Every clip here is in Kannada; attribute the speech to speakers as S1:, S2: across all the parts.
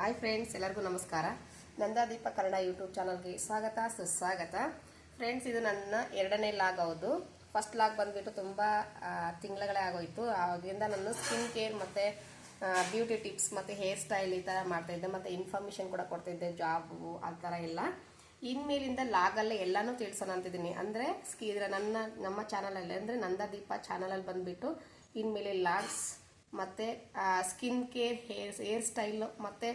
S1: ಹಾಯ್ ಫ್ರೆಂಡ್ಸ್ ಎಲ್ಲರಿಗೂ ನಮಸ್ಕಾರ. ನಂದಾದೀಪ ಕನ್ನಡ ಯೂಟ್ಯೂಬ್ ಚಾನಲ್ಗೆ ಸ್ವಾಗತ, ಸುಸ್ವಾಗತ. ಫ್ರೆಂಡ್ಸ್ ಇದು ನನ್ನ ಎರಡನೇ ಲಾಗ್ ಹೌದು. ಫಸ್ಟ್ ಲಾಗ್ ಬಂದುಬಿಟ್ಟು ತುಂಬ ತಿಂಗಳುಗಳೇ ಆಗೋಯ್ತು. ಆಗಿಂದ ನಾನು ಸ್ಕಿನ್ ಕೇರ್ ಮತ್ತು ಬ್ಯೂಟಿ ಟಿಪ್ಸ್ ಮತ್ತು ಹೇರ್ ಸ್ಟೈಲ್ ಈ ಥರ ಮಾಡ್ತಾಯಿದ್ದೆ ಮತ್ತು ಇನ್ಫಾರ್ಮೇಷನ್ ಕೂಡ ಕೊಡ್ತಿದ್ದೆ ಜಾಬು ಆ ಥರ ಎಲ್ಲ. ಇನ್ಮೇಲಿಂದ ಲಾಗಲ್ಲೇ ಎಲ್ಲನೂ ತಿಳಿಸೋಣ ಅಂತಿದ್ದೀನಿ. ಅಂದರೆ, ಸ್ಕಿ, ಇದ್ರೆ ನನ್ನ, ನಮ್ಮ ಚಾನಲಲ್ಲಿ ಅಂದರೆ ನಂದಾದೀಪ ಚಾನಲಲ್ಲಿ ಬಂದುಬಿಟ್ಟು ಇನ್ಮೇಲೆ ಲಾಗ್ಸ್ ಮತ್ತು skin care hair hair style ಮತ್ತು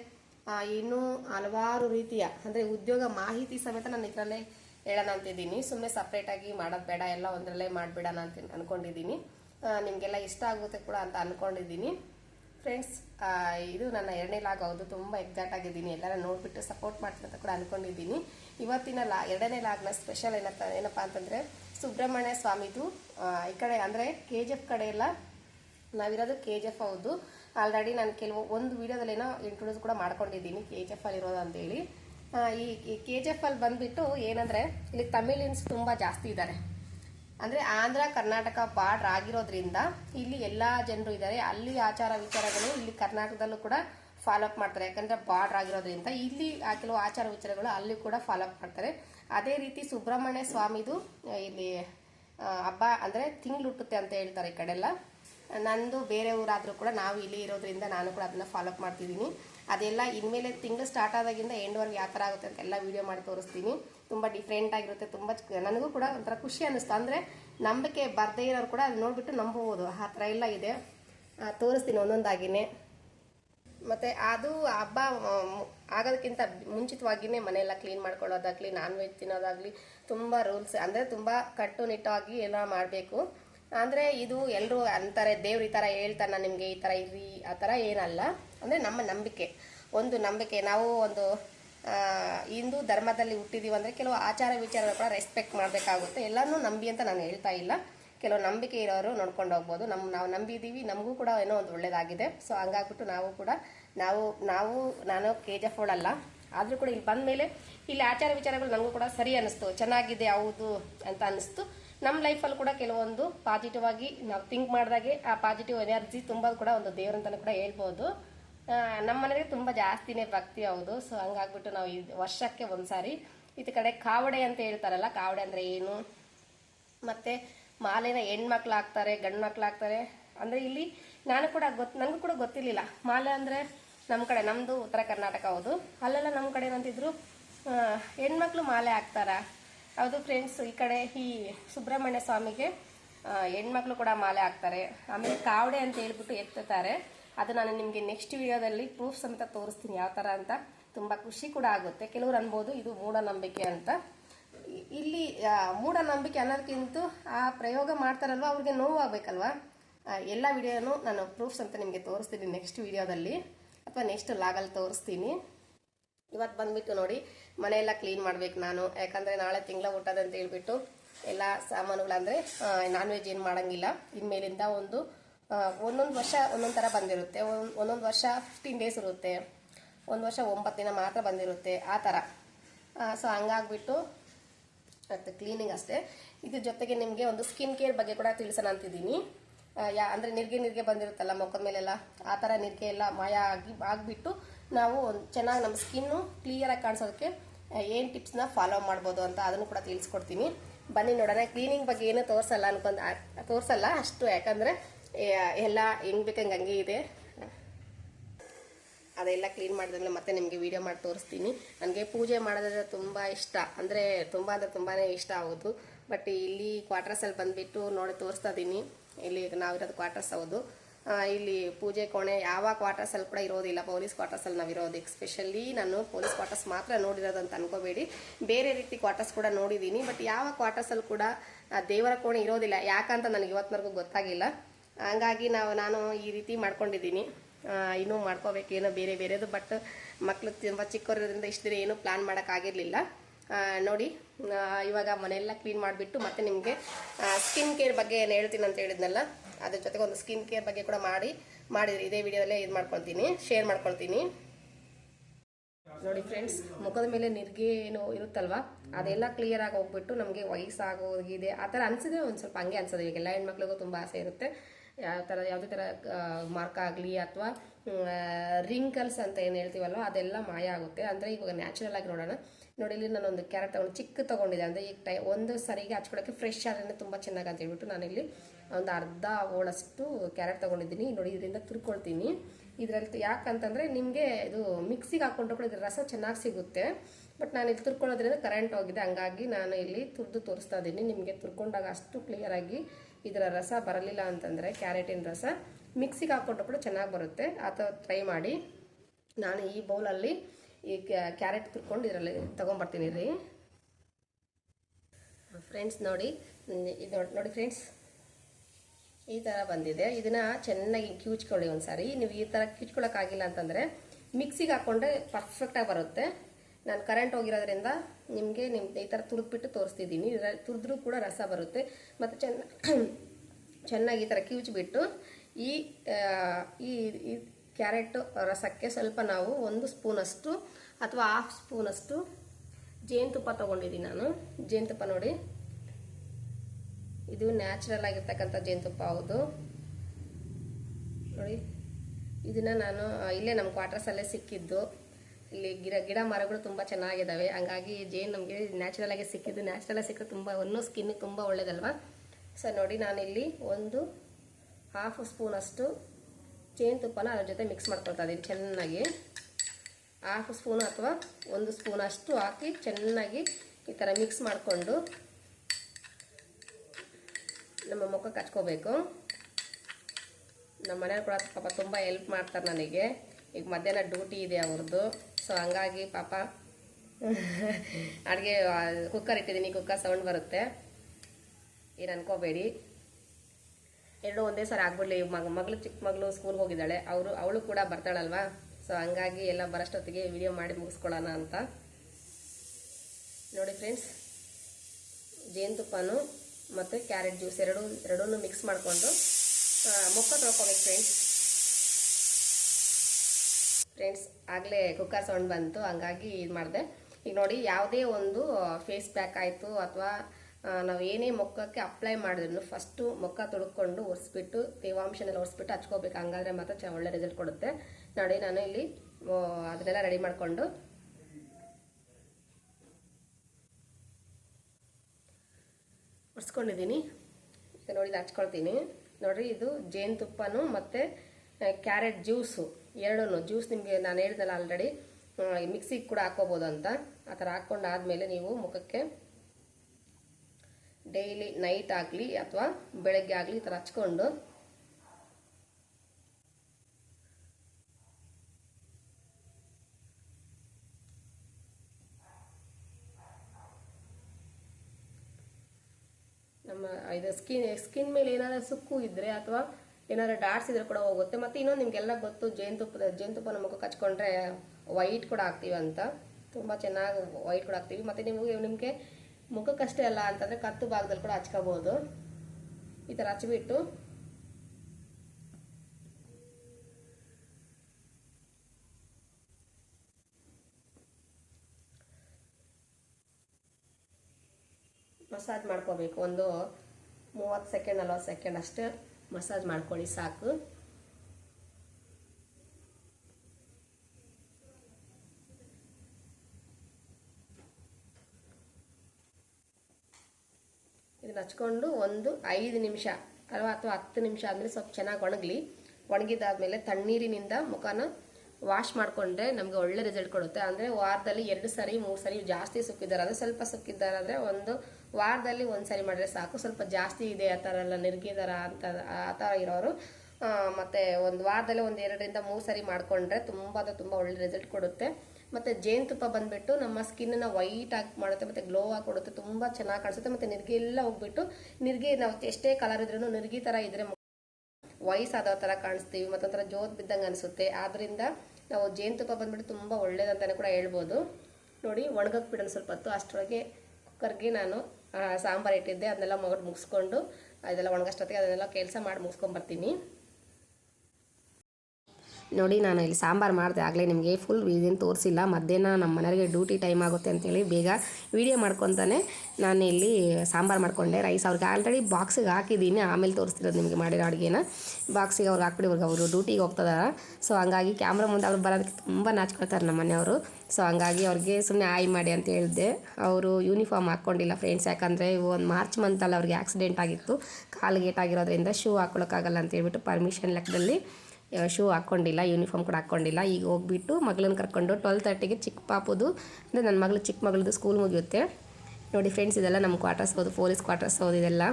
S1: ಇನ್ನೂ ಹಲವಾರು ರೀತಿಯ, ಅಂದರೆ ಉದ್ಯೋಗ ಮಾಹಿತಿ ಸಮೇತ ನಾನು ಇದರಲ್ಲೇ ಹೇಳೋಣ ಅಂತಿದ್ದೀನಿ. ಸುಮ್ಮನೆ ಸಪ್ರೇಟಾಗಿ ಮಾಡೋದು ಬೇಡ, ಎಲ್ಲ ಒಂದರಲ್ಲೇ ಮಾಡಿಬಿಡೋಣ ಅಂತ ಅಂದ್ಕೊಂಡಿದ್ದೀನಿ ನಿಮಗೆಲ್ಲ ಇಷ್ಟ ಆಗುತ್ತೆ ಕೂಡ ಅಂತ ಅಂದ್ಕೊಂಡಿದ್ದೀನಿ ಫ್ರೆಂಡ್ಸ್ ಇದು ನನ್ನ ಎರಡನೇ ಲಾಗ್, ಹೌದು, ತುಂಬ ಎಕ್ಸಾಕ್ಟ್ ಆಗಿದ್ದೀನಿ. ಎಲ್ಲರ ನೋಡಿಬಿಟ್ಟು ಸಪೋರ್ಟ್ ಮಾಡ್ತೀನಿ ಅಂತ ಕೂಡ ಅಂದ್ಕೊಂಡಿದ್ದೀನಿ ಇವತ್ತಿನ ಲಾ, ಎರಡನೇ ಲಾಗ್ನ ಸ್ಪೆಷಲ್ ಏನಪ್ಪ ಏನಪ್ಪ ಅಂತಂದರೆ ಸುಬ್ರಹ್ಮಣ್ಯ ಸ್ವಾಮಿದು ಈ ಕಡೆ, ಅಂದರೆ ಕೆ ಜಿ ಎಫ್ ಕಡೆ ಎಲ್ಲ ನಾವಿರೋದು ಕೆ ಜಿ ಎಫ್ ಹೌದು. ಆಲ್ರೆಡಿ ನಾನು ಕೆಲವು ಒಂದು ವೀಡಿಯೋದಲ್ಲೇನೋ ಇಂಟ್ರೊಡ್ಯೂಸ್ ಕೂಡ ಮಾಡ್ಕೊಂಡಿದ್ದೀನಿ ಕೆ ಜಿ ಎಫ್ ಅಲ್ಲಿ ಇರೋದು ಅಂತೇಳಿ. ಈ ಕೆ ಜಿ ಎಫ್ ಅಲ್ಲಿ ಬಂದುಬಿಟ್ಟು ಏನಂದರೆ ಇಲ್ಲಿ ತಮಿಳಿನ್ಸ್ ತುಂಬ ಜಾಸ್ತಿ ಇದ್ದಾರೆ ಅಂದರೆ ಆಂಧ್ರ, ಕರ್ನಾಟಕ ಬಾರ್ಡ್ರ್ ಆಗಿರೋದ್ರಿಂದ ಇಲ್ಲಿ ಎಲ್ಲ ಜನರು ಇದ್ದಾರೆ ಅಲ್ಲಿ ಆಚಾರ ವಿಚಾರಗಳು ಇಲ್ಲಿ ಕರ್ನಾಟಕದಲ್ಲೂ ಕೂಡ ಫಾಲೋ ಅಪ್ ಮಾಡ್ತಾರೆ. ಯಾಕಂದರೆ ಬಾರ್ಡ್ರ್ ಆಗಿರೋದ್ರಿಂದ ಇಲ್ಲಿ ಕೆಲವು ಆಚಾರ ವಿಚಾರಗಳು ಅಲ್ಲಿ ಕೂಡ ಫಾಲೋ ಅಪ್ ಮಾಡ್ತಾರೆ. ಅದೇ ರೀತಿ ಸುಬ್ರಹ್ಮಣ್ಯ ಸ್ವಾಮಿದು ಇಲ್ಲಿ ಹಬ್ಬ ಅಂದರೆ ತಿಂಗ್ಳು ಹುಟ್ಟುತ್ತೆ ಅಂತ ಹೇಳ್ತಾರೆ ಈ ಕಡೆ ಎಲ್ಲ ನಂದು ಬೇರೆ ಊರಾದರೂ ಕೂಡ ನಾವು ಇಲ್ಲಿ ಇರೋದ್ರಿಂದ ನಾನು ಕೂಡ ಅದನ್ನು ಫಾಲೋ ಅಪ್ ಮಾಡ್ತಿದ್ದೀನಿ. ಅದೆಲ್ಲ ಇನ್ಮೇಲೆ ತಿಂಗಳು ಸ್ಟಾರ್ಟ್ ಆದಾಗಿಂದ ಎಂಡ್ವರೆಗೆ ಯಾವ ಥರ ಆಗುತ್ತೆ ಅಂತ ಎಲ್ಲ ವೀಡಿಯೋ ಮಾಡಿ ತೋರಿಸ್ತೀನಿ. ತುಂಬ ಡಿಫ್ರೆಂಟ್ ಆಗಿರುತ್ತೆ, ತುಂಬ ನನಗೂ ಕೂಡ ಒಂಥರ ಖುಷಿ ಅನ್ನಿಸ್ತು. ಅಂದರೆ ನಂಬಿಕೆ ಬರದೇ ಇರೋರು ಕೂಡ ಅದು ನೋಡಿಬಿಟ್ಟು ನಂಬಬಹುದು ಆ ಥರ ಎಲ್ಲ ಇದೆ. ತೋರಿಸ್ತೀನಿ ಒಂದೊಂದಾಗಿನೇ. ಮತ್ತು ಅದು ಹಬ್ಬ ಆಗೋದಕ್ಕಿಂತ ಮುಂಚಿತವಾಗಿಯೇ ಮನೆಯೆಲ್ಲ ಕ್ಲೀನ್ ಮಾಡ್ಕೊಳ್ಳೋದಾಗಲಿ ನಾನ್ ವೆಜ್ ತಿನ್ನೋದಾಗಲಿ ತುಂಬ ರೂಲ್ಸ್ ಅಂದರೆ ತುಂಬ ಕಟ್ಟುನಿಟ್ಟಾಗಿ ಎಲ್ಲ ಮಾಡಬೇಕು. ಅಂದರೆ ಇದು ಎಲ್ಲರೂ ಅಂತಾರೆ, ದೇವ್ರು ಈ ಥರ ಹೇಳ್ತಾನೆ ನಿಮಗೆ, ಈ ಥರ ಇರಿ ಆ ಥರ ಏನಲ್ಲ. ಅಂದರೆ ನಮ್ಮ ನಂಬಿಕೆ. ಒಂದು ನಂಬಿಕೆ. ನಾವು ಒಂದು ಹಿಂದೂ ಧರ್ಮದಲ್ಲಿ ಹುಟ್ಟಿದೀವಿ ಅಂದರೆ ಕೆಲವು ಆಚಾರ ವಿಚಾರಗಳ ಕೂಡ ರೆಸ್ಪೆಕ್ಟ್ ಮಾಡಬೇಕಾಗುತ್ತೆ. ಎಲ್ಲನೂ ನಂಬಿ ಅಂತ ನಾನು ಹೇಳ್ತಾ ಇಲ್ಲ. ಕೆಲವು ನಂಬಿಕೆ ಇರೋರು ನೋಡ್ಕೊಂಡು ಹೋಗ್ಬೋದು. ನಮ್ಮ ನಾವು ನಂಬಿದ್ದೀವಿ ನಮಗೂ ಕೂಡ ಏನೋ ಒಂದು ಒಳ್ಳೆಯದಾಗಿದೆ ಸೊ ಹಂಗಾಗ್ಬಿಟ್ಟು ನಾವು ಕೂಡ, ನಾವು ನಾವು, ನಾನು ಕೆ ಜಿ ಎಫ್ ಅಲ್ಲ. ಆದರೂ ಕೂಡ ಇಲ್ಲಿ ಬಂದ ಮೇಲೆ ಇಲ್ಲಿ ಆಚಾರ ವಿಚಾರಗಳು ನನಗೂ ಕೂಡ ಸರಿ ಅನ್ನಿಸ್ತು. ಚೆನ್ನಾಗಿದೆ, ಹೌದು ಅಂತ ಅನ್ನಿಸ್ತು. ನಮ್ಮ ಲೈಫಲ್ಲಿ ಕೂಡ ಕೆಲವೊಂದು ಪಾಸಿಟಿವ್ ಆಗಿ ನಾವು ಥಿಂಕ್ ಮಾಡಿದಾಗೆ ಆ ಪಾಸಿಟಿವ್ ಎನರ್ಜಿ ತುಂಬೋದು ಕೂಡ ಒಂದು ದೇವ್ರಂತಲೂ ಕೂಡ ಹೇಳ್ಬೋದು. ನಮ್ಮ ಮನೆಗೆ ತುಂಬ ಜಾಸ್ತಿನೇ ಭಕ್ತಿ ಹೌದು. ಸೊ ಹಂಗಾಗ್ಬಿಟ್ಟು ನಾವು ಈ ವರ್ಷಕ್ಕೆ ಒಂದ್ಸಾರಿ ಇದು ಕಡೆ ಕಾವಡೆ ಅಂತ ಹೇಳ್ತಾರಲ್ಲ, ಕಾವಡೆ ಅಂದರೆ ಏನು? ಮತ್ತು ಮಾಲೆನ ಹೆಣ್ಮಕ್ಳು ಹಾಕ್ತಾರೆ, ಗಂಡು ಮಕ್ಳು ಹಾಕ್ತಾರೆ. ಅಂದರೆ ಇಲ್ಲಿ ನಾನು ಕೂಡ ಗೊತ್ತು ನನಗೂ ಕೂಡ ಗೊತ್ತಿರಲಿಲ್ಲ. ಮಾಲೆ ಅಂದರೆ ನಮ್ಮ ಕಡೆ ನಮ್ಮದು ಉತ್ತರ ಕರ್ನಾಟಕ ಹೌದು. ಅಲ್ಲೆಲ್ಲ ನಮ್ಮ ಕಡೆ ಏನಂತಿದ್ರು ಹೆಣ್ಮಕ್ಳು ಮಾಲೆ ಹಾಕ್ತಾರ? ಹೌದು ಫ್ರೆಂಡ್ಸ್ ಈ ಕಡೆ ಈ ಸುಬ್ರಹ್ಮಣ್ಯ ಸ್ವಾಮಿಗೆ ಹೆಣ್ಮಕ್ಳು ಕೂಡ ಮಾಲೆ ಹಾಕ್ತಾರೆ. ಆಮೇಲೆ ಕಾವಡೆ ಅಂತ ಹೇಳ್ಬಿಟ್ಟು ಎತ್ತುತ್ತಾರೆ. ಅದು ನಾನು ನಿಮಗೆ ನೆಕ್ಸ್ಟ್ ವಿಡಿಯೋದಲ್ಲಿ ಪ್ರೂಫ್ ಸಮೇತ ತೋರಿಸ್ತೀನಿ ಯಾವ ಥರ ಅಂತ. ತುಂಬ ಖುಷಿ ಕೂಡ ಆಗುತ್ತೆ. ಕೆಲವ್ರು ಅನ್ಬೋದು ಇದು ಮೂಢನಂಬಿಕೆ ಅಂತ. ಇಲ್ಲಿ ಮೂಢನಂಬಿಕೆ ಅನ್ನೋದಕ್ಕಿಂತ ಆ ಪ್ರಯೋಗ ಮಾಡ್ತಾರಲ್ವ, ಅವ್ರಿಗೆ ನೋವು ಆಗಬೇಕಲ್ವ ಎಲ್ಲ ವಿಡಿಯೋನು ನಾನು ಪ್ರೂಫ್ಸ್ ಅಂತ ನಿಮಗೆ ತೋರಿಸ್ತೀನಿ ನೆಕ್ಸ್ಟ್ ವಿಡಿಯೋದಲ್ಲಿ ಅಥವಾ ನೆಕ್ಸ್ಟ್ ಲಾಗಲ್ಲಿ ತೋರಿಸ್ತೀನಿ. ಇವತ್ತು ಬಂದ್ಬಿಟ್ಟು ನೋಡಿ, ಮನೆಯೆಲ್ಲ ಕ್ಲೀನ್ ಮಾಡ್ಬೇಕು ನಾನು. ಯಾಕಂದರೆ ನಾಳೆ ತಿಂಗಳ ಊಟದ ಅಂತ ಹೇಳ್ಬಿಟ್ಟು ಎಲ್ಲ ಸಾಮಾನುಗಳಂದರೆ ನಾನ್ ವೆಜ್ ಏನು ಮಾಡೋಂಗಿಲ್ಲ. ಇನ್ಮೇಲಿಂದ ಒಂದು ಒಂದೊಂದು ವರ್ಷ ಒಂದೊಂದು ಥರ ಬಂದಿರುತ್ತೆ. ಒಂದ್- ಒಂದೊಂದು ವರ್ಷ ಫಿಫ್ಟೀನ್ ಡೇಸ್ ಇರುತ್ತೆ. ಒಂದು ವರ್ಷ ಒಂಬತ್ತು ದಿನ ಮಾತ್ರ ಬಂದಿರುತ್ತೆ ಆ ಥರ ಸೊ ಹಂಗಾಗ್ಬಿಟ್ಟು ಮತ್ತು ಕ್ಲೀನಿಂಗ್ ಅಷ್ಟೇ. ಇದ್ರ ಜೊತೆಗೆ ನಿಮಗೆ ಒಂದು ಸ್ಕಿನ್ ಕೇರ್ ಬಗ್ಗೆ ಕೂಡ ತಿಳಿಸೋಣ ಅಂತಿದ್ದೀನಿ. ಯಾ, ಅಂದರೆ ನಿರ್ಗೆ ನಿರ್ಗೆ ಬಂದಿರುತ್ತಲ್ಲ, ಮುಖದ ಮೇಲೆಲ್ಲ, ಆ ಥರ ನಿರ್ಗೆ ಎಲ್ಲ ಮಾಯ ಆಗಿ, ಆಗಿಬಿಟ್ಟು ನಾವು ಚೆನ್ನಾಗಿ ನಮ್ಮ ಸ್ಕಿನ್ನು ಕ್ಲಿಯರಾಗಿ ಕಾಣಿಸೋದಕ್ಕೆ ಏನು ಟಿಪ್ಸ್ನ ಫಾಲೋ ಮಾಡ್ಬೋದು ಅಂತ ಅದನ್ನು ಕೂಡ ತಿಳಿಸ್ಕೊಡ್ತೀನಿ. ಬನ್ನಿ ನೋಡೋಣ ಕ್ಲೀನಿಂಗ್ ಬಗ್ಗೆ ಏನೂ ತೋರಿಸಲ್ಲ ಅನ್ಕೊಂಡು ತೋರಿಸಲ್ಲ ಅಷ್ಟು, ಯಾಕಂದರೆ ಎಲ್ಲ ಹೆಂಗೆ ಬೇಕಂಗೆ ಹಂಗೆ ಇದೆ. ಅದೆಲ್ಲ ಕ್ಲೀನ್ ಮಾಡಿದ್ಮೇಲೆ ಮತ್ತೆ ನಿಮಗೆ ವಿಡಿಯೋ ಮಾಡಿ ತೋರಿಸ್ತೀನಿ. ನನಗೆ ಪೂಜೆ ಮಾಡೋದ್ರೆ ತುಂಬ ಇಷ್ಟ. ಅಂದರೆ ತುಂಬ ಅಂದರೆ ತುಂಬಾ ಇಷ್ಟ ಆಗೋದು ಬಟ್ ಇಲ್ಲಿ ಕ್ವಾರ್ಟರ್ಸಲ್ಲಿ ಬಂದುಬಿಟ್ಟು ನೋಡಿ ತೋರಿಸ್ತಾ ಇದ್ದೀನಿ ಇಲ್ಲಿ ನಾವಿರೋದು ಕ್ವಾರ್ಟರ್ಸ್ ಹೌದು. ಇಲ್ಲಿ ಪೂಜೆ ಕೋಣೆ ಯಾವ ಕ್ವಾರ್ಟರ್ಸಲ್ಲಿ ಕೂಡ ಇರೋದಿಲ್ಲ. ಪೊಲೀಸ್ ಕ್ವಾರ್ಟರ್ಸಲ್ಲಿ ನಾವು ಇರೋದು. ಎಸ್ಪೆಷಲಿ ನಾನು ಪೊಲೀಸ್ ಕ್ವಾರ್ಟರ್ಸ್ ಮಾತ್ರ ನೋಡಿರೋದಂತ ಅನ್ಕೋಬೇಡಿ. ಬೇರೆ ರೀತಿ ಕ್ವಾರ್ಟರ್ಸ್ ಕೂಡ ನೋಡಿದ್ದೀನಿ ಬಟ್ ಯಾವ ಕ್ವಾರ್ಟರ್ಸಲ್ಲಿ ಕೂಡ ದೇವರ ಕೋಣೆ ಇರೋದಿಲ್ಲ. ಯಾಕಂತ ನನಗೆ ಇವತ್ತಿನವರೆಗೂ ಗೊತ್ತಾಗಿಲ್ಲ. ಹಂಗಾಗಿ ನಾವು, ನಾನು ಈ ರೀತಿ ಮಾಡ್ಕೊಂಡಿದ್ದೀನಿ ಇನ್ನೂ ಮಾಡ್ಕೋಬೇಕೇನೋ ಬೇರೆ ಬೇರೆದು. ಬಟ್ ಮಕ್ಕಳು ತುಂಬ ಚಿಕ್ಕವರಿರೋದ್ರಿಂದ ಇಷ್ಟು ದಿನ ಏನೂ ಪ್ಲ್ಯಾನ್ ಮಾಡೋಕ್ಕಾಗಿರಲಿಲ್ಲ ನೋಡಿ ಇವಾಗ ಮನೆಯೆಲ್ಲ ಕ್ಲೀನ್ ಮಾಡಿಬಿಟ್ಟು ಮತ್ತೆ ನಿಮಗೆ ಸ್ಕಿನ್ ಕೇರ್ ಬಗ್ಗೆ ಏನು ಹೇಳ್ತೀನಿ ಅಂತ ಹೇಳಿದ್ನಲ್ಲ, ಅದ್ರ ಜೊತೆಗೆ ಒಂದು ಸ್ಕಿನ್ ಕೇರ್ ಬಗ್ಗೆ ಕೂಡ ಮಾಡಿ, ಮಾಡಿದ್ರಿ. ಇದೇ ವಿಡಿಯೋದಲ್ಲೇ ಇದು ಮಾಡ್ಕೊಳ್ತೀನಿ ಶೇರ್ ಮಾಡ್ಕೊಳ್ತೀನಿ. ನೋಡಿ ಫ್ರೆಂಡ್ಸ್ ಮುಖದ ಮೇಲೆ ನಿರ್ಗೆ ಏನು ಇರುತ್ತಲ್ವಾ, ಅದೆಲ್ಲ ಕ್ಲಿಯರ್ ಆಗಿ ಹೋಗ್ಬಿಟ್ಟು ನಮಗೆ ವಯಸ್ಸಾಗೋಗಿದೆ. ಆ ಥರ ಅನ್ಸಿದ್ರೆ ಒಂದು ಸ್ವಲ್ಪ ಹಂಗೆ ಅನ್ಸೋದು. ಈಗ ಎಲ್ಲ ಹೆಣ್ಮಕ್ಳಿಗೂ ತುಂಬ ಆಸೆ ಇರುತ್ತೆ. ಯಾವ ಥರ, ಯಾವುದೇ ಥರ ಮಾರ್ಕ್ ಆಗಲಿ ಅಥವಾ ರಿಂಕಲ್ಸ್ ಅಂತ ಏನು ಹೇಳ್ತೀವಲ್ವ, ಅದೆಲ್ಲ ಮಾಯ ಆಗುತ್ತೆ. ಅಂದರೆ ಇವಾಗ ನ್ಯಾಚುರಲ್ ಆಗಿ ನೋಡೋಣ. ನೋಡಿ, ಇಲ್ಲಿ ನಾನೊಂದು ಕ್ಯಾರೆಟ್ ತೊಗೊಂಡು ಚಿಕ್ಕ ತೊಗೊಂಡಿದ್ದೆ. ಅಂದರೆ ಈಗ ಟೈ, ಒಂದು ಸರಿಗೆ ಹಚ್ಕೊಳಕ್ಕೆ ಫ್ರೆಶ್ ಆದ್ರೆ ತುಂಬ ಚೆನ್ನಾಗಿ ಅಂತ ಹೇಳ್ಬಿಟ್ಟು ನಾನಿಲ್ಲಿ ಒಂದು ಅರ್ಧ ಓಳಷ್ಟು ಕ್ಯಾರೆಟ್ ತೊಗೊಂಡಿದ್ದೀನಿ. ನೋಡಿ, ಇದರಿಂದ ತುರ್ಕೊಳ್ತೀನಿ. ಇದರಲ್ಲಿ ಯಾಕಂತಂದರೆ ನಿಮಗೆ ಇದು ಮಿಕ್ಸಿಗೆ ಹಾಕ್ಕೊಂಡು ಕೂಡ ಇದ್ರ ರಸ ಚೆನ್ನಾಗಿ ಸಿಗುತ್ತೆ. ಬಟ್ ನಾನು ಇಲ್ಲಿ ತುರ್ಕೊಳ್ಳೋದ್ರಿಂದ ಕರೆಂಟ್ ಹೋಗಿದೆ. ಹಂಗಾಗಿ ನಾನು ಇಲ್ಲಿ ತುರಿದು ತೋರಿಸ್ತಾ ಇದ್ದೀನಿ. ನಿಮಗೆ ತುರ್ಕೊಂಡಾಗ ಅಷ್ಟು ಕ್ಲಿಯರಾಗಿ ಇದರ ರಸ ಬರಲಿಲ್ಲ ಅಂತಂದರೆ ಕ್ಯಾರೆಟಿನ ರಸ. ಮಿಕ್ಸಿಗೆ ಹಾಕ್ಕೊಂಡ್ರು ಕೂಡ ಚೆನ್ನಾಗಿ ಬರುತ್ತೆ. ಆ ಥರ ಟ್ರೈ ಮಾಡಿ. ನಾನು ಈ ಬೌಲಲ್ಲಿ ಈ ಕ್ಯಾರೆಟ್ ತುರ್ಕೊಂಡು ಇದರಲ್ಲಿ ತೊಗೊಂಬರ್ತೀನಿ ರೀ. ಫ್ರೆಂಡ್ಸ್ ನೋಡಿ ಇದು ನೋಡಿ ಫ್ರೆಂಡ್ಸ್ ಈ ಥರ ಬಂದಿದೆ. ಇದನ್ನು ಚೆನ್ನಾಗಿ ಕ್ಯೂಚ್ಕೊಳ್ಳಿ ಒಂದು ಸಾರಿ ನೀವು ಈ ಥರ ಕಿವುಚ್ಕೊಳ್ಳೋಕ್ಕಾಗಿಲ್ಲ ಅಂತಂದರೆ ಮಿಕ್ಸಿಗೆ ಹಾಕ್ಕೊಂಡ್ರೆ ಪರ್ಫೆಕ್ಟಾಗಿ ಬರುತ್ತೆ. ನಾನು ಕರೆಂಟ್ ಹೋಗಿರೋದ್ರಿಂದ ನಿಮಗೆ ನಿಮ್ಮ ಈ ಥರ ತುರಿದ್ಬಿಟ್ಟು ತೋರಿಸ್ತಿದ್ದೀನಿ. ತುರಿದ್ರೂ ಕೂಡ ರಸ ಬರುತ್ತೆ. ಮತ್ತು ಚೆನ್ನ ಚೆನ್ನಾಗಿ ಈ ಥರ ಕಿವುಚ್ಬಿಟ್ಟು ಈ ಈ ಕ್ಯಾರೆಟ್ ರಸಕ್ಕೆ ಸ್ವಲ್ಪ ನಾವು ಒಂದು ಸ್ಪೂನಷ್ಟು ಅಥವಾ ಹಾಫ್ ಸ್ಪೂನಷ್ಟು ಜೇನುತುಪ್ಪ ತೊಗೊಂಡಿದ್ದೀನಿ ನಾನು. ಜೇನುತುಪ್ಪ ನೋಡಿ. ಇದು ನ್ಯಾಚುರಲ್ ಆಗಿರ್ತಕ್ಕಂಥ ಜೇನುತುಪ್ಪ ಹೌದು. ನೋಡಿ. ಇದನ್ನು ನಾನು ಇಲ್ಲೇ ನಮ್ಮ ಕ್ವಾರ್ಟರ್ಸಲ್ಲೇ ಸಿಕ್ಕಿದ್ದು. ಇಲ್ಲಿ ಗಿಡ ಗಿಡ ಮರಗಳು ತುಂಬ ಚೆನ್ನಾಗಿದ್ದಾವೆ ಹಂಗಾಗಿ ಜೇನು ನಮಗೆ ನ್ಯಾಚುರಲ್ ಆಗಿ ಸಿಕ್ಕಿದ್ದು. ನ್ಯಾಚುರಲ್ ಆಗಿ ಸಿಕ್ಕಿದ್ದು ತುಂಬ, ಒಂದು ಸ್ಕಿನ್ ತುಂಬ ಒಳ್ಳೇದಲ್ವಾ? ಸೊ ನೋಡಿ ನಾನಿಲ್ಲಿ ಒಂದು ಹಾಫ್ ಸ್ಪೂನಷ್ಟು ಜೇನುತುಪ್ಪನ ಅದ್ರ ಜೊತೆ ಮಿಕ್ಸ್ ಮಾಡ್ಕೊಳ್ತಾ ಇದ್ದೀನಿ ಚೆನ್ನಾಗಿ. ಹಾಫ್ ಸ್ಪೂನ್ ಅಥವಾ ಒಂದು ಸ್ಪೂನ್ ಅಷ್ಟು ಹಾಕಿ ಚೆನ್ನಾಗಿ ಈ ಥರ ಮಿಕ್ಸ್ ಮಾಡಿಕೊಂಡು ನಮ್ಮ ಮುಖಕ್ಕೆ ಹಚ್ಕೋಬೇಕು. ನಮ್ಮ ಮನೇಲಿ ಕೂಡ ಪಾಪ ತುಂಬ ಹೆಲ್ಪ್ ಮಾಡ್ತಾರೆ ನನಗೆ. ಈಗ ಮಧ್ಯಾಹ್ನ ಡ್ಯೂಟಿ ಇದೆ ಅವ್ರದ್ದು ಸೊ ಹಂಗಾಗಿ ಪಾಪ ಅಡುಗೆ ಕುಕ್ಕರ್ ಇಟ್ಟಿದ್ದೀನಿ ಕುಕ್ಕರ್ ಸೌಂಡ್ ಬರುತ್ತೆ. ಏನು ಅನ್ಕೋಬೇಡಿ. ಎರಡು ಒಂದೇ ಸರಿ ಆಗ್ಬಿಡ್ಲಿ. ಮಗ, ಮಗಳು ಚಿಕ್ಕ ಮಗಳು ಸ್ಕೂಲ್ಗೆ ಹೋಗಿದ್ದಾಳೆ. ಅವರು, ಅವಳು ಕೂಡ ಬರ್ತಾಳಲ್ವಾ? ಸೊ ಹಂಗಾಗಿ ಎಲ್ಲ ಬರೋಷ್ಟೊತ್ತಿಗೆ ವಿಡಿಯೋ ಮಾಡಿ ಮುಗಿಸ್ಕೊಳ್ಳೋಣ ಅಂತ. ನೋಡಿ ಫ್ರೆಂಡ್ಸ್ ಜೇನುತುಪ್ಪನು ಮತ್ತು ಕ್ಯಾರೆಟ್ ಜ್ಯೂಸ್ ಎರಡು ಎರಡೂ ಮಿಕ್ಸ್ ಮಾಡಿಕೊಂಡು ಮುಕ್ಕ ತೊಳ್ಕೊಬೇಕು ಫ್ರೆಂಡ್ಸ್ ಫ್ರೆಂಡ್ಸ್ ಆಗಲೇ ಕುಕ್ಕರ್ ಸೌಂಡ್ ಬಂತು, ಹಂಗಾಗಿ ಇದು ಮಾಡಿದೆ. ಈಗ ನೋಡಿ, ಯಾವುದೇ ಒಂದು ಫೇಸ್ ಪ್ಯಾಕ್ ಆಯಿತು, ಅಥವಾ ನಾವು ಏನೇ ಮುಖಕ್ಕೆ ಅಪ್ಲೈ ಮಾಡಿದ್ರು ಫಸ್ಟು ಮುಖ ತೊಳ್ಕೊಂಡು ಒರೆಸ್ಬಿಟ್ಟು, ತೇವಾಂಶನೆಲ್ಲ ಒರೆಸ್ಬಿಟ್ಟು ಹಚ್ಕೋಬೇಕು. ಹಂಗಾದ್ರೆ ಮಾತ್ರ ಚ, ಒಳ್ಳೆ ರಿಸಲ್ಟ್ ಕೊಡುತ್ತೆ. ನೋಡಿ, ನಾನು ಇಲ್ಲಿ ಅದನ್ನೆಲ್ಲ ರೆಡಿ ಮಾಡಿಕೊಂಡು. ಒರೆಸ್ಕೊಂಡಿದ್ದೀನಿ. ಈಗ ನೋಡಿ, ಇದು ಹಚ್ಕೊಳ್ತೀನಿ. ನೋಡಿರಿ, ಇದು ಜೇನುತುಪ್ಪನೂ ಮತ್ತು ಕ್ಯಾರೆಟ್ ಜ್ಯೂಸು ಎರಡೂ ಜ್ಯೂಸ್ ನಿಮಗೆ ನಾನು ಹೇಳ್ದಲ್ಲ ಆಲ್ರೆಡಿ ಮಿಕ್ಸಿಗೆ ಕೂಡ ಹಾಕೋಬೋದು ಅಂತ. ಆ ಥರ ಹಾಕ್ಕೊಂಡಾದಮೇಲೆ ನೀವು ಮುಖಕ್ಕೆ ಡೈಲಿ ನೈಟ್ ಆಗಲಿ ಅಥವಾ ಬೆಳಗ್ಗೆ ಆಗಲಿ ಈ ಥರ ಹಚ್ಕೊಂಡು ನಮ್ಮ ಇದು ಸ್ಕಿನ್ ಸ್ಕಿನ್ ಮೇಲೆ ಏನಾದರೂ ಸುಕ್ಕು ಇದ್ದರೆ ಅಥವಾ ಏನಾದ್ರು ಡಾಟ್ಸ್ ಇದ್ರೆ ಕೂಡ ಹೋಗುತ್ತೆ. ಮತ್ತೆ ಇನ್ನೊಂದು ನಿಮ್ಗೆಲ್ಲ ಗೊತ್ತು ಜೇನುತುಪ್ಪದ ಜೇನುತುಪ್ಪ ನಮ್ಮ ಮುಖಕ್ಕೆ ಹಚ್ಕೊಂಡ್ರೆ ವೈಟ್ ಕೂಡ ಆಗ್ತೀವಿ ಅಂತ. ತುಂಬ ಚೆನ್ನಾಗಿ ವೈಟ್ ಕೂಡ ಆಗ್ತೀವಿ ಮತ್ತೆ ನಿಮಗೆ ನಿಮಗೆ ಮುಖಕ್ಕಷ್ಟೇ ಅಲ್ಲ ಅಂತಂದ್ರೆ ಕತ್ತು ಭಾಗದಲ್ಲಿ ಕೂಡ ಹಚ್ಕೋಬಹುದು ಈ ಥರ ಹಚ್ಬಿಟ್ಟು. ಮಸಾಜ್ ಮಾಡ್ಕೋಬೇಕು. ಒಂದು ಮೂವತ್ತು ಸೆಕೆಂಡ್, ನಲ್ವತ್ತು ಸೆಕೆಂಡ್ ಅಷ್ಟೇ. ಮಸಾಜ್ ಮಾಡ್ಕೊಳ್ಳಿ, ಸಾಕು. ಇದನ್ನ ಹಚ್ಕೊಂಡು ಒಂದು ಐದು ನಿಮಿಷ ಅಲ್ವಾ ಅಥವಾ ಹತ್ತು ನಿಮಿಷ ಆದಮೇಲೆ ಸ್ವಲ್ಪ ಚೆನ್ನಾಗಿ ಒಣಗಲಿ. ಒಣಗಿದಾದ್ಮೇಲೆ ತಣ್ಣೀರಿನಿಂದ ಮುಖನ ವಾಶ್ ಮಾಡಿಕೊಂಡ್ರೆ ನಮಗೆ ಒಳ್ಳೆ ರಿಸಲ್ಟ್ ಕೊಡುತ್ತೆ. ಅಂದರೆ ವಾರದಲ್ಲಿ ಎರಡು ಸರಿ, ಮೂರು ಸರಿ ಜಾಸ್ತಿ ಸುಕ್ಕಿದ್ದಾರೆ. ಅಂದರೆ ಸ್ವಲ್ಪ ಸುಕ್ಕಿದ್ದಾರೆ ಅಂದರೆ ಒಂದು ವಾರದಲ್ಲಿ ಒಂದು ಸಾರಿ ಮಾಡಿದ್ರೆ ಸಾಕು. ಸ್ವಲ್ಪ ಜಾಸ್ತಿ ಇದೆ ಆ ಥರ ಎಲ್ಲ ನಿರ್ಗಿದಾರ ಅಂತ ಆ ಥರ ಇರೋರು. ಮತ್ತು ಒಂದು ವಾರದಲ್ಲಿ ಒಂದು ಎರಡರಿಂದ ಮೂರು ಸರಿ ಮಾಡಿಕೊಂಡ್ರೆ ತುಂಬ ಅದು ತುಂಬ ಒಳ್ಳೆ ರಿಸಲ್ಟ್ ಕೊಡುತ್ತೆ. ಮತ್ತು ಜೇನುತುಪ್ಪ ಬಂದ್ಬಿಟ್ಟು ನಮ್ಮ ಸ್ಕಿನ್ನ ವೈಟ್ ಆಗಿ ಮಾಡುತ್ತೆ, ಮತ್ತು ಗ್ಲೋ ಆಗಿ ಕೊಡುತ್ತೆ, ತುಂಬ ಚೆನ್ನಾಗಿ ಕಾಣಿಸುತ್ತೆ. ಮತ್ತು ನಿರ್ಗಿ ಎಲ್ಲ ಹೋಗ್ಬಿಟ್ಟು ನಿರ್ಗಿ ನಾವು ಎಷ್ಟೇ ಕಲರ್ ಇದ್ರೂ ನಿರ್ಗಿ ಥರ ಇದ್ರೆ ವಯಸ್ಸಾದ ಥರ ಕಾಣಿಸ್ತೀವಿ, ಮತ್ತೊಂಥರ ಜೋತ್ ಬಿದ್ದಂಗೆ ಅನಿಸುತ್ತೆ. ಆದ್ದರಿಂದ ನಾವು ಜೇನುತುಪ್ಪ ಬಂದ್ಬಿಟ್ಟು ತುಂಬ ಒಳ್ಳೇದಂತಲೇ ಕೂಡ ಹೇಳ್ಬೋದು. ನೋಡಿ ಒಣಗಕ್ಕೆ ಬಿಡೋಣ ಸ್ವಲ್ಪ ಹೊತ್ತು. ಅಷ್ಟರೊಳಗೆ ಕುಕ್ಕರ್ಗೆ ನಾನು ಸಾಂಬಾರು ಇಟ್ಟಿದ್ದೆ ಅದನ್ನೆಲ್ಲ ಮಗಡ್ ಮುಗಿಸ್ಕೊಂಡು ಅದೆಲ್ಲ ಒಣಗಷ್ಟೊತ್ತಿಗೆ ಅದನ್ನೆಲ್ಲ ಕೆಲಸ ಮಾಡಿ ಮುಗಿಸ್ಕೊಂಬರ್ತೀನಿ. ನೋಡಿ, ನಾನು ಇಲ್ಲಿ ಸಾಂಬಾರು ಮಾಡಿದೆ. ಆಗಲೇ ನಿಮಗೆ ಫುಲ್ ಇದೇನು ತೋರಿಸಿಲ್ಲ. ಮಧ್ಯಾಹ್ನ ನಮ್ಮ ಮನೆಯವರಿಗೆ ಡ್ಯೂಟಿ ಟೈಮ್ ಆಗುತ್ತೆ ಅಂತೇಳಿ ಬೇಗ ವೀಡಿಯೋ ಮಾಡ್ಕೊತಾನೆ ನಾನು ಇಲ್ಲಿ ಸಾಂಬಾರು ಮಾಡಿಕೊಂಡೆ ರೈಸ್ ಅವ್ರಿಗೆ. ಆಲ್ರೆಡಿ ಬಾಕ್ಸಿಗೆ ಹಾಕಿದ್ದೀನಿ. ಆಮೇಲೆ ತೋರಿಸ್ತಿರೋದು ನಿಮಗೆ ಮಾಡಿರೋ ಅಡುಗೆನ. ಬಾಕ್ಸಿಗೆ ಅವ್ರಿಗೆ ಹಾಕ್ಬಿಡಿ ಇವ್ರಿಗೆ. ಅವರು ಡ್ಯೂಟಿಗೆ ಹೋಗ್ತದಾರ ಸೊ ಹಂಗಾಗಿ ಕ್ಯಾಮ್ರಾ ಮುಂದೆ ಅವ್ರು ಬರೋದಕ್ಕೆ ತುಂಬ ನಾಚ್ಕೊಳ್ತಾರೆ ನಮ್ಮ ಮನೆಯವರು. ಸೊ ಹಂಗಾಗಿ ಅವ್ರಿಗೆ ಸುಮ್ಮನೆ ಆಯ್ ಮಾಡಿ ಅಂತ ಹೇಳಿದೆ. ಅವರು ಯೂನಿಫಾರ್ಮ್ ಹಾಕ್ಕೊಂಡಿಲ್ಲ ಫ್ರೆಂಡ್ಸ್ ಯಾಕಂದರೆ ಒಂದು ಮಾರ್ಚ್ ಮಂತಲ್ಲಿ ಅವ್ರಿಗೆ ಆಕ್ಸಿಡೆಂಟ್ ಆಗಿತ್ತು. ಕಾಲು ಗೇಟ್ ಆಗಿರೋದ್ರಿಂದ ಶೂ ಹಾಕ್ಕೊಳಕ್ಕಾಗಲ್ಲ ಅಂತ ಹೇಳ್ಬಿಟ್ಟು ಪರ್ಮಿಷನ್ ಲೆಕ್ಕದಲ್ಲಿ ಶೂ ಹಾಕ್ಕೊಂಡಿಲ್ಲ ಯೂನಿಫಾರ್ಮ್ ಕೂಡ ಹಾಕ್ಕೊಂಡಿಲ್ಲ. ಈಗ ಹೋಗ್ಬಿಟ್ಟು ಮಗಳನ್ನ ಕರ್ಕೊಂಡು ಟ್ವೆಲ್ ತರ್ಟಿಗೆ ಚಿಕ್ಕ ಪಾಪದು, ಅಂದರೆ ನನ್ನ ಮಗಳು ಚಿಕ್ಕ ಮಗಳದು ಸ್ಕೂಲ್ ಮುಗಿಯುತ್ತೆ. ನೋಡಿ ಫ್ರೆಂಡ್ಸ್ ಇದೆಲ್ಲ ನಮ್ಮ ಕ್ವಾರ್ಟರ್ಸ್ ಹೌದು ಪೊಲೀಸ್ ಕ್ವಾರ್ಟರ್ಸ್ ಹೌದು ಇದೆಲ್ಲ.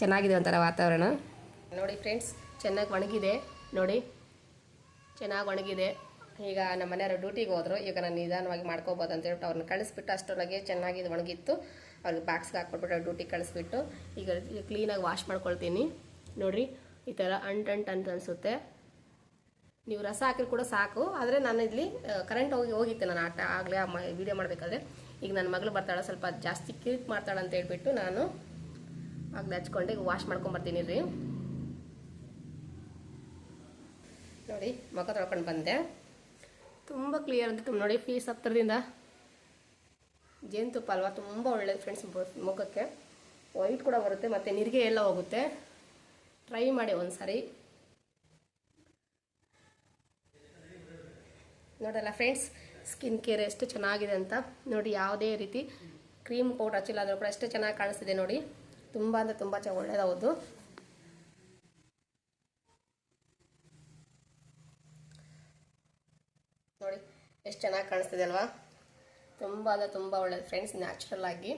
S1: ಚೆನ್ನಾಗಿದೆ ಒಂಥರ ವಾತಾವರಣ. ನೋಡಿ ಫ್ರೆಂಡ್ಸ್ ಚೆನ್ನಾಗಿ ಒಣಗಿದೆ. ನೋಡಿ, ಚೆನ್ನಾಗಿ ಒಣಗಿದೆ. ಈಗ ನಮ್ಮ ಮನೆಯವರು ಡ್ಯೂಟಿಗೆ ಹೋದರು. ಈಗ ನಾನು ನಿಧಾನವಾಗಿ ಮಾಡ್ಕೋಬೋದು ಅಂತ ಹೇಳ್ಬಿಟ್ಟು ಅವ್ರನ್ನ ಕಳಿಸ್ಬಿಟ್ಟು ಅಷ್ಟರೊಳಗೆ ಚೆನ್ನಾಗಿ ಇದು ಒಣಗಿತ್ತು. ಅವ್ರಿಗೆ ಬಾಕ್ಸ್ಗೆ ಹಾಕ್ಕೊಟ್ಬಿಟ್ಟು ಡ್ಯೂಟಿಗೆ ಕಳಿಸ್ಬಿಟ್ಟು ಈಗ ಕ್ಲೀನಾಗಿ ವಾಶ್ ಮಾಡ್ಕೊಳ್ತೀನಿ. ನೋಡಿರಿ ಈ ಥರ ಅಂಟಂಟ್ ಅಂಟ್ ಅಂತ ಅನಿಸುತ್ತೆ. ನೀವು ರಸ ಹಾಕಿದ್ರು ಕೂಡ ಸಾಕು. ಆದರೆ ನಾನು ಇಲ್ಲಿ ಕರೆಂಟ್ ಹೋಗಿ, ಹೋಗಿತ್ತೆ ನಾನು ಆಟ, ಆಗಲೇ ವೀಡಿಯೋ ಮಾಡಬೇಕಾದ್ರೆ. ಈಗ ನನ್ನ ಮಗಳು ಬರ್ತಾಳೆ, ಸ್ವಲ್ಪ ಜಾಸ್ತಿ ಕಿರಿಕ್ ಮಾಡ್ತಾಳೆ ಅಂತ ಹೇಳ್ಬಿಟ್ಟು ನಾನು ಆಗಲೇ ಹಚ್ಕೊಂಡು ಈಗ ವಾಶ್ ಮಾಡ್ಕೊಂಬರ್ತೀನಿ ರೀ ನೋಡಿ ಮಗ ತೊಳ್ಕೊಂಡು ಬಂದೆ. ತುಂಬ ಕ್ಲಿಯರ್ ಅಂತ ನೋಡಿ ಫೀಸ್ ಹತ್ತಿರದಿಂದ ಜೇನುತುಪ್ಪ ಅಲ್ವಾ? ತುಂಬ ಒಳ್ಳೆಯದು ಫ್ರೆಂಡ್ಸ್ ಮುಖಕ್ಕೆ. ವೈಟ್ ಕೂಡ ಬರುತ್ತೆ, ಮತ್ತು ನಿರಿಗೆ ಎಲ್ಲ ಹೋಗುತ್ತೆ. ಟ್ರೈ ಮಾಡಿ ಒಂದು ಸಾರಿ ನೋಡಲ್ಲ ಫ್ರೆಂಡ್ಸ್ ಸ್ಕಿನ್ ಕೇರ್ ಎಷ್ಟು ಚೆನ್ನಾಗಿದೆ ಅಂತ ನೋಡಿ ಯಾವುದೇ ರೀತಿ ಕ್ರೀಮ್ ಪೌಡರ್ ಹಚ್ಚಿಲ್ಲ ಆದರೂ ಕೂಡ ಎಷ್ಟು ಚೆನ್ನಾಗಿ ಕಾಣಿಸ್ತಿದೆ ನೋಡಿ. ತುಂಬ ಅಂದರೆ ತುಂಬ ಚ ಒಳ್ಳೇದೌದು ನೋಡಿ, ಎಷ್ಟು ಚೆನ್ನಾಗಿ ಕಾಣಿಸ್ತಿದೆ ಅಲ್ವಾ? ತುಂಬ ಅಂದರೆ ತುಂಬ ಒಳ್ಳೆಯದು ಫ್ರೆಂಡ್ಸ್ ನ್ಯಾಚುರಲ್ ಆಗಿ.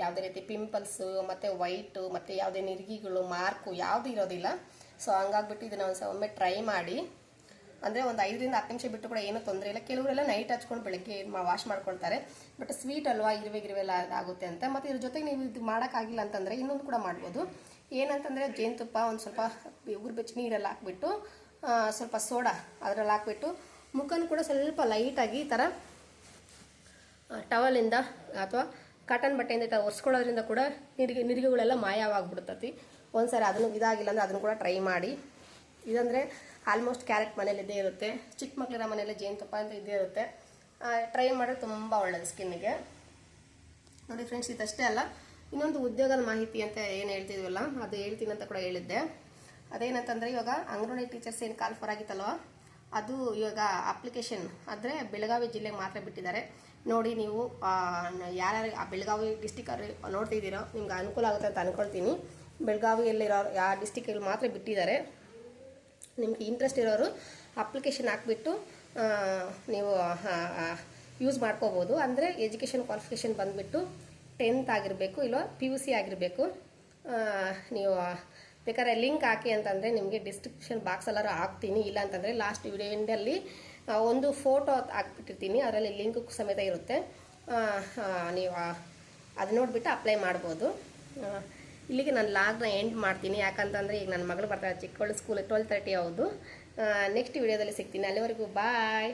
S1: ಯಾವುದೇ ರೀತಿ ಪಿಂಪಲ್ಸು ಮತ್ತು ವೈಟು ಮತ್ತು ಯಾವುದೇ ನಿರ್ಗಿಗಳು ಮಾರ್ಕು ಯಾವುದು ಇರೋದಿಲ್ಲ. ಸೊ ಹಂಗಾಗ್ಬಿಟ್ಟು ಇದನ್ನು ಒಂದು ಒಮ್ಮೆ ಟ್ರೈ ಮಾಡಿ. ಅಂದರೆ ಒಂದು ಐದರಿಂದ ಹತ್ತು ನಿಮಿಷ ಬಿಟ್ಟು ಕೂಡ ಏನೂ ತೊಂದರೆ ಇಲ್ಲ. ಕೆಲವರೆಲ್ಲ ನೈಟ್ ಹಚ್ಕೊಂಡು ಬೆಳಗ್ಗೆ ವಾಶ್ ಮಾಡ್ಕೊಳ್ತಾರೆ. ಬಟ್ ಸ್ವೀಟ್ ಅಲ್ವಾ, ಇರುವೆ ಗಿರುವೆಲ್ಲ ಆಗುತ್ತೆ ಅಂತ. ಮತ್ತು ಇದ್ರ ಜೊತೆಗೆ ನೀವು ಇದು ಮಾಡೋಕ್ಕಾಗಿಲ್ಲ ಅಂತಂದರೆ ಇನ್ನೊಂದು ಕೂಡ ಮಾಡ್ಬೋದು. ಏನಂತಂದರೆ ಜೇನುತುಪ್ಪ ಒಂದು ಸ್ವಲ್ಪ ಉಗುರು ಬೆಚ್ಚ ನೀರಲ್ಲಿ ಹಾಕ್ಬಿಟ್ಟು ಸ್ವಲ್ಪ ಸೋಡಾ ಅದರಲ್ಲಿ ಹಾಕ್ಬಿಟ್ಟು, ಮುಖನ ಕೂಡ ಸ್ವಲ್ಪ ಲೈಟಾಗಿ ಈ ಥರ ಟವಲಿಂದ ಅಥವಾ ಕಾಟನ್ ಬಟ್ಟೆಯಿಂದ ಒರೆಸ್ಕೊಳ್ಳೋದ್ರಿಂದ ಕೂಡ ನಿರಿಗೆ ನಿರಿಗೆಗಳೆಲ್ಲ ಮಾಯವಾಗ್ಬಿಡ್ತತಿ. ಸಾರಿ ಅದನ್ನು ಇದಾಗಿಲ್ಲ ಅಂದರೆ ಅದನ್ನು ಕೂಡ ಟ್ರೈ ಮಾಡಿ. ಇದಂದರೆ ಆಲ್ಮೋಸ್ಟ್ ಕ್ಯಾರೆಟ್ ಮನೇಲಿ ಇದ್ದೇ ಇರುತ್ತೆ. ಚಿಕ್ಕ ಮಕ್ಕಳ ಮನೇಲಿ ಜೇನುತುಪ್ಪ ಅಂತ ಇದ್ದೇ ಇರುತ್ತೆ. ಟ್ರೈ ಮಾಡಿದ್ರೆ ತುಂಬ ಒಳ್ಳೆಯದು ಸ್ಕಿನ್ನಿಗೆ ನೋಡಿ ಫ್ರೆಂಡ್ಸ್ ಇದಷ್ಟೇ ಅಲ್ಲ. ಇನ್ನೊಂದು ಉದ್ಯೋಗದ ಮಾಹಿತಿ ಅಂತ ಏನು ಹೇಳ್ತಿದ್ವಲ್ಲ, ಅದು ಹೇಳ್ತೀನಿ ಅಂತ ಕೂಡ ಹೇಳಿದ್ದೆ. ಅದೇನಂತಂದರೆ ಇವಾಗ ಅಂಗನವಾಡಿ ಟೀಚರ್ಸ್ ಏನು ಕಾಲ್ ಫಾರ್ ಆಗಿತ್ತಲ್ವ? ಅದು ಇವಾಗ ಅಪ್ಲಿಕೇಶನ್ ಅಂದರೆ ಬೆಳಗಾವಿ ಜಿಲ್ಲೆಗೆ ಮಾತ್ರ ಬಿಟ್ಟಿದ್ದಾರೆ. ನೋಡಿ ನೀವು ಯಾರ್ಯಾರು, ಆ ಬೆಳಗಾವಿ ಡಿಸ್ಟಿಕ್ ನೋಡ್ತಿದ್ದೀರೋ ನಿಮ್ಗೆ ಅನುಕೂಲ ಆಗುತ್ತೆ ಅಂತ ಅನ್ಕೊಳ್ತೀನಿ. ಬೆಳಗಾವಿಯಲ್ಲಿರೋ ಯಾವ ಡಿಸ್ಟಿಕಲ್ಲಿ ಮಾತ್ರ ಬಿಟ್ಟಿದ್ದಾರೆ. ನಿಮ್ಗೆ ಇಂಟ್ರೆಸ್ಟ್ ಇರೋರು ಅಪ್ಲಿಕೇಶನ್ ಹಾಕ್ಬಿಟ್ಟು ನೀವು ಯೂಸ್ ಮಾಡ್ಕೋಬೋದು. ಅಂದರೆ ಎಜುಕೇಷನ್ ಕ್ವಾಲಿಫಿಕೇಷನ್ ಬಂದುಬಿಟ್ಟು ಟೆಂತ್ ಆಗಿರಬೇಕು ಇಲ್ಲ ಪಿ ಯು ಸಿ ಆಗಿರಬೇಕು. ನೀವು ಬೇಕಾದ್ರೆ ಲಿಂಕ್ ಹಾಕಿ ಅಂತಂದರೆ ನಿಮಗೆ ಡಿಸ್ಕ್ರಿಪ್ಷನ್ ಬಾಕ್ಸ್ ಎಲ್ಲರೂ ಹಾಕ್ತೀನಿ. ಇಲ್ಲ ಅಂತಂದರೆ ಲಾಸ್ಟ್ ವಿಡಿಯೋದಲ್ಲಿ ಒಂದು ಫೋಟೋ ಹಾಕ್ಬಿಟ್ಟಿರ್ತೀನಿ. ಅದರಲ್ಲಿ ಲಿಂಕ್ ಸಮೇತ ಇರುತ್ತೆ. ನೀವು ಅದು ನೋಡಿಬಿಟ್ಟು ಅಪ್ಲೈ ಮಾಡ್ಬೋದು. ಇಲ್ಲಿಗೆ ನಾನು ಲಾಗ್ನ ಎಂಡ್ ಮಾಡ್ತೀನಿ. ಯಾಕಂತಂದರೆ ಈಗ ನನ್ನ ಮಗಳು ಬರ್ತಾಳೆ ಚಿಕ್ಕವಳು ಸ್ಕೂಲ್ ಟ್ವೆಲ್ ತರ್ಟಿ ಹೌದು. ನೆಕ್ಸ್ಟ್ ವಿಡಿಯೋದಲ್ಲಿ ಸಿಗ್ತೀನಿ. ಅಲ್ಲಿವರೆಗೂ ಬಾಯ್